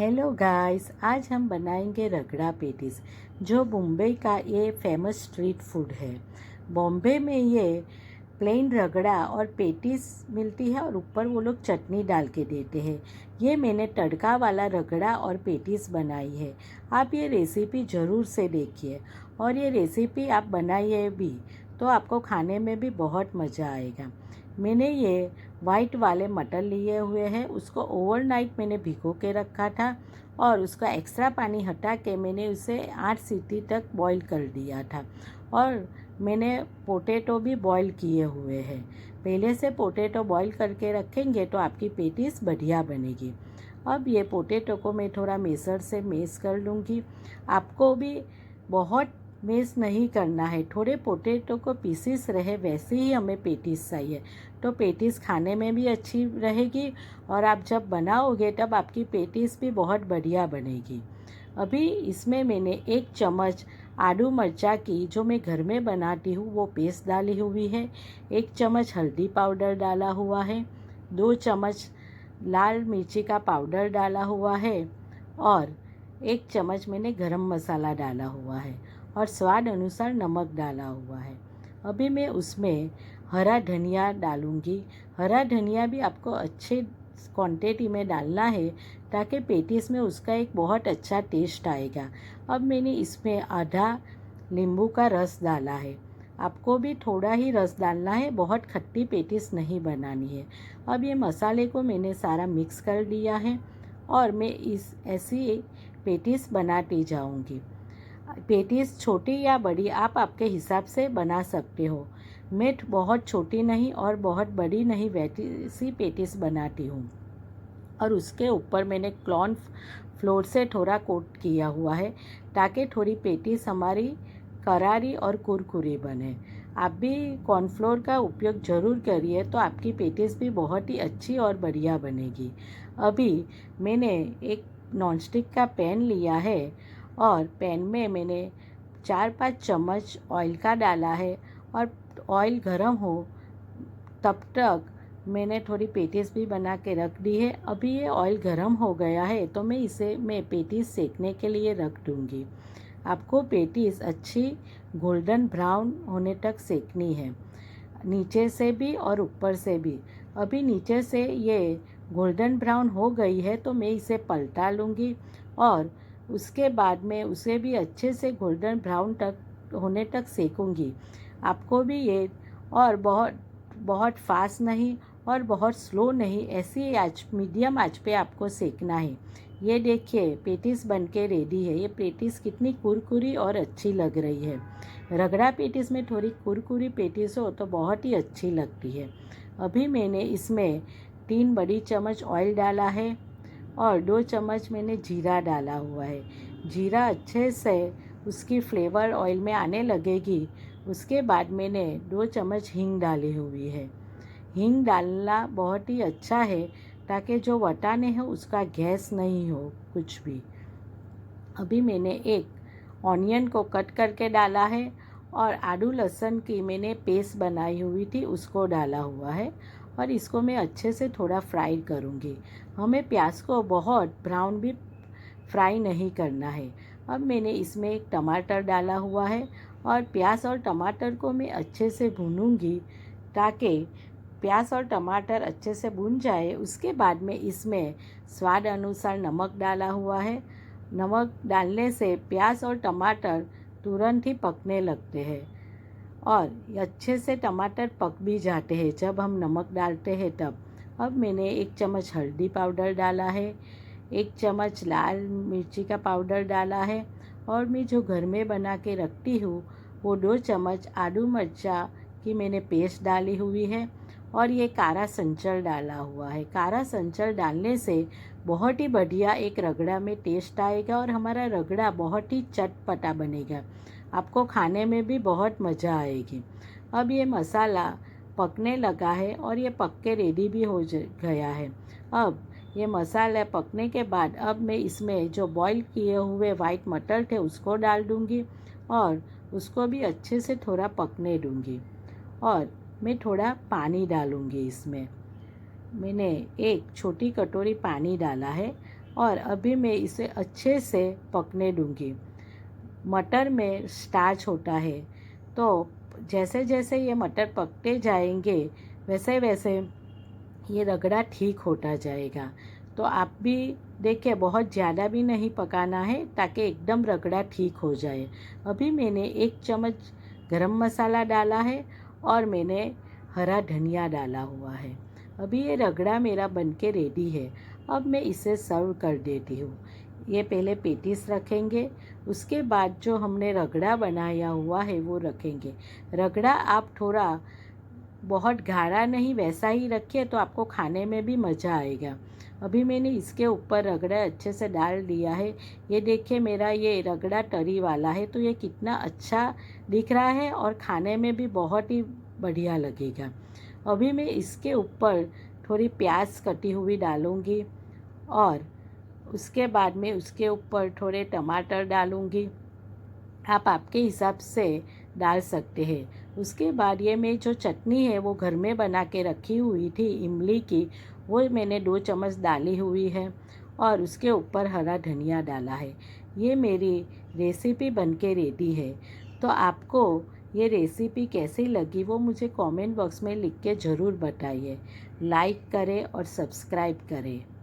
Hello guys आज हम बनाएँगे रगड़ा पेटिस जो मुंबई का ये फ़ेमस स्ट्रीट फ़ूड है। बॉम्बे में ये प्लेन रगड़ा और पेटिस मिलती है और ऊपर वो लोग चटनी डाल के देते हैं। ये मैंने तड़का वाला रगड़ा और पेटिस बनाई है। आप ये रेसिपी ज़रूर से देखिए और ये रेसिपी आप बनाइए भी तो आपको खाने में भी बहुत मज़ा आएगा। मैंने ये वाइट वाले मटर लिए हुए हैं। उसको ओवरनाइट मैंने भिगो के रखा था और उसका एक्स्ट्रा पानी हटा के मैंने उसे आठ सीटी तक बॉईल कर दिया था और मैंने पोटैटो भी बॉईल किए हुए हैं। पहले से पोटैटो बॉईल करके रखेंगे तो आपकी पेटिस बढ़िया बनेगी। अब ये पोटैटो को मैं थोड़ा मेसर से मेस कर लूँगी। आपको भी बहुत मेस नहीं करना है। थोड़े पोटैटो को पीसीस रहे, वैसे ही हमें पेटिस चाहिए। तो पेटिस खाने में भी अच्छी रहेगी और आप जब बनाओगे, तब आपकी पेटिस भी बहुत बढ़िया बनेगी। अभी इसमें मैंने एक चम्मच आलू मरचा की, जो मैं घर में बनाती हूँ, वो पेस्ट डाली हुई है। एक चम्मच हल्दी पाउडर डाला हुआ है। दो चम्मच लाल मिर्ची का पाउडर डाला हुआ है और एक चम्मच मैंने गरम मसाला डाला हुआ है। और स्वाद अनुसार नमक डाला हुआ है। अभी मैं उसमें हरा धनिया डालूँगी। हरा धनिया भी आपको अच्छे क्वांटिटी में डालना है, ताकि पेटिस में उसका एक बहुत अच्छा टेस्ट आएगा। अब मैंने इसमें आधा नींबू का रस डाला है। आपको भी थोड़ा ही रस डालना है, बहुत खट्टी पेटिस नहीं बनानी है। अब ये मसाले को मैंने सारा मिक्स कर दिया है और मैं इस, ऐसी पेटिस बनाती जाऊँगी। पेटिस छोटी या बड़ी आप आपके हिसाब से बना सकते हो। मैं बहुत छोटी नहीं और बहुत बड़ी नहीं, वैसी पेटिस बनाती हूँ। और उसके ऊपर मैंने क्लॉन फ्लोर से थोड़ा कोट किया हुआ है ताकि थोड़ी पेटिस हमारी करारी और कुरकुरी बने। आप भी कॉर्नफ्लोर का उपयोग ज़रूर करिए तो आपकी पेटिस भी बहुत ही अच्छी और बढ़िया बनेगी। अभी मैंने एक नॉनस्टिक का पैन लिया है और पैन में मैंने चार पाँच चम्मच ऑयल का डाला है और ऑयल गर्म हो तब तक मैंने थोड़ी पेटिस भी बना के रख दी है। अभी ये ऑयल गर्म हो गया है तो मैं इसे, मैं पेटिस सेकने के लिए रख दूँगी। आपको पेटिस अच्छी गोल्डन ब्राउन होने तक सेकनी है। नीचे से भी और ऊपर से भी। अभी नीचे से ये गोल्डन ब्राउन हो गई है तो मैं इसे पलटा लूँगी और उसके बाद में उसे भी अच्छे से गोल्डन ब्राउन तक, होने तक सेकूँगी। आपको भी ये और बहुत बहुत फास्ट नहीं और बहुत स्लो नहीं, ऐसी आँच मीडियम आँच पे आपको सेकना है। ये देखिए पेटिस बन के रेडी है। ये पेटिस कितनी कुरकुरी और अच्छी लग रही है। रगड़ा पेटिस में थोड़ी कुरकुरी पेटिस हो तो बहुत ही अच्छी लगती है। अभी मैंने इसमें तीन बड़ी चम्मच ऑयल डाला है। और दो चम्मच मैंने जीरा डाला हुआ है। जीरा अच्छे से उसकी फ्लेवर ऑयल में आने लगेगी। उसके बाद मैंने दो चम्मच हींग डाली हुई है। हींग डालना बहुत ही अच्छा है ताकि जो वटाने हैं उसका गैस नहीं हो कुछ भी। अभी मैंने एक ऑनियन को कट करके डाला है और आलू लहसुन की मैंने पेस्ट बनाई हुई थी उसको डाला हुआ है। और इसको मैं अच्छे से थोड़ा फ्राई करूँगी। हमें प्याज को बहुत ब्राउन भी फ्राई नहीं करना है। अब मैंने इसमें एक टमाटर डाला हुआ है और प्याज और टमाटर को मैं अच्छे से भूनूँगी ताकि प्याज और टमाटर अच्छे से भून जाए। उसके बाद में इसमें स्वाद अनुसार नमक डाला हुआ है। नमक डालने से प्याज और टमाटर तुरंत ही पकने लगते हैं। और अच्छे से टमाटर पक भी जाते हैं। जब हम नमक डालते हैं तब। अब मैंने एक चम्मच हल्दी पाउडर डाला है, एक चम्मच लाल मिर्ची का पाउडर डाला है और मैं जो घर में बना के रखती हूँ, वो दो चम्मच आलू मरचा की मैंने पेस्ट डाली हुई है और ये कारा संचल डाला हुआ है। कारा संचल डालने से बहुत ही बढ़िया एक रगड़ा में टेस्ट आएगा और हमारा रगड़ा बहुत ही चटपटा बनेगा। आपको खाने में भी बहुत मज़ा आएगी। अब ये मसाला पकने लगा है और ये पक के रेडी भी हो गया है। अब ये मसाला पकने के बाद अब मैं इसमें जो बॉईल किए हुए वाइट मटर थे उसको डाल दूँगी और उसको भी अच्छे से थोड़ा पकने दूँगी और मैं थोड़ा पानी डालूँगी इसमें। मैंने एक छोटी कटोरी पानी डाला है और अभी मैं इसे अच्छे से पकने दूँगी। मटर में स्टार्च होता है तो जैसे जैसे ये मटर पकते जाएँगे वैसे वैसे ये रगड़ा ठीक होता जाएगा। तो आप भी देखिए, बहुत ज़्यादा भी नहीं पकाना है ताकि एकदम रगड़ा ठीक हो जाए। अभी मैंने एक चम्मच गरम मसाला डाला है और मैंने हरा धनिया डाला हुआ है। अभी ये रगड़ा मेरा बन के रेडी है। अब मैं इसे सर्व कर देती हूँ। ये पहले पेटिस रखेंगे। उसके बाद जो हमने रगड़ा बनाया हुआ है, वो रखेंगे। रगड़ा आप थोड़ा बहुत गाढ़ा नहीं, वैसा ही रखिए तो आपको खाने में भी मज़ा आएगा। अभी मैंने इसके ऊपर रगड़ा अच्छे से डाल दिया है। ये देखिए मेरा ये रगड़ा तरी वाला है तो ये कितना अच्छा दिख रहा है और खाने में भी बहुत ही बढ़िया लगेगा। अभी मैं इसके ऊपर थोड़ी प्याज कटी हुई डालूँगी और उसके बाद में उसके ऊपर थोड़े टमाटर डालूँगी। आप आपके हिसाब से डाल सकते हैं। उसके बाद ये मैं जो चटनी है, वो घर में बना के रखी हुई थी इमली की, वो मैंने दो चम्मच डाली हुई है और उसके ऊपर हरा धनिया डाला है। ये मेरी रेसिपी बन के रेडी है। तो आपको ये रेसिपी कैसी लगी, वो मुझे कमेंट बॉक्स में लिख के ज़रूर बताइए। लाइक करें और सब्सक्राइब करें।